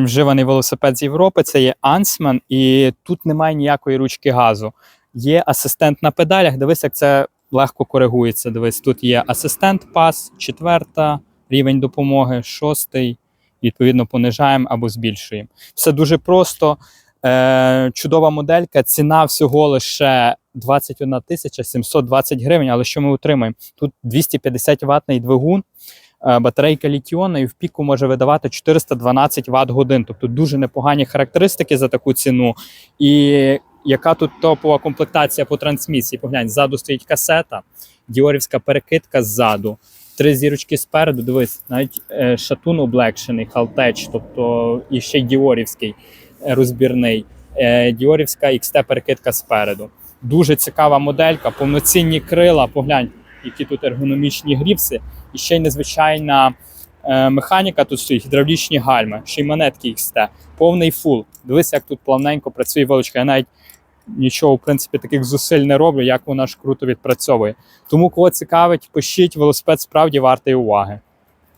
Вживаний велосипед з Європи це є Ансман, і тут немає ніякої ручки газу. Є асистент на педалях. Дивись, як це легко коригується. Дивись, тут є асистент пас, четверта, рівень допомоги, шостий. Відповідно, понижаємо або збільшуємо. Все дуже просто. Е, чудова моделька. Ціна всього лише 21 тисяча 720 гривень. Але що ми отримаємо? Тут 250 ватний двигун, батарейка літіонна і в піку може видавати 412 Вт годин. Тобто дуже непогані характеристики за таку ціну. І яка тут топова комплектація по трансмісії? Поглянь, ззаду стоїть касета, діорівська перекидка ззаду. Три зірочки спереду, дивись, навіть е, шатун облегшений, халтеч, тобто і ще діорівський е, розбірний. Е, діорівська XT перекидка спереду. Дуже цікава моделька, повноцінні крила. Поглянь, які тут ергономічні гріпси, і ще й незвичайна е, механіка тут стоїть, гідравлічні гальми, ще й монетки XT, повний фул. Дивись, як тут плавненько працює вилочка. Я навіть нічого, в принципі, таких зусиль не роблю, як вона ж круто відпрацьовує. Тому, кого цікавить, пишіть, велосипед справді вартий уваги.